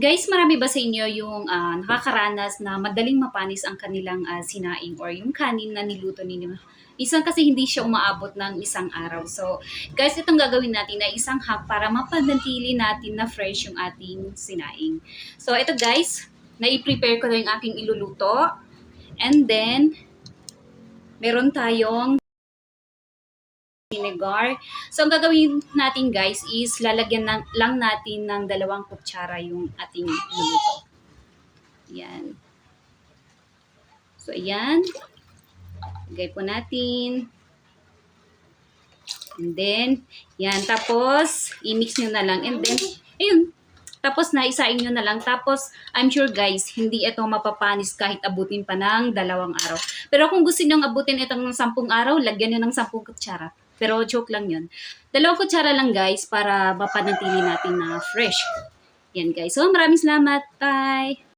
Guys, marami ba sa inyo yung ah, nakakaranas na madaling mapanis ang kanilang ah, sinaing or yung kanin na niluto ninyo? Isang kasi hindi siya umaabot ng isang araw. So, guys, itong gagawin natin na isang hack para mapanatili natin na fresh yung ating sinaing. So, ito guys, na-prepare ko na yung aking iluluto. And then, meron tayong vinegar. So, ang gagawin natin guys is lalagyan ng, lang natin ng dalawang kutsara yung ating luluto. Yan. So, ayan. Lagay po natin. And then, yan. Tapos, i-mix nyo na lang. And then, ayun. Tapos, naisain nyo na lang. Tapos, I'm sure guys, hindi ito mapapanis kahit abutin pa ng dalawang araw. Pero kung gusto nyo abutin itong ng sampung araw, lagyan nyo ng sampung kutsara. Pero joke lang yun. Dalawang kutsara lang guys para mapanatili natin na fresh. Yan guys. So maraming salamat. Bye!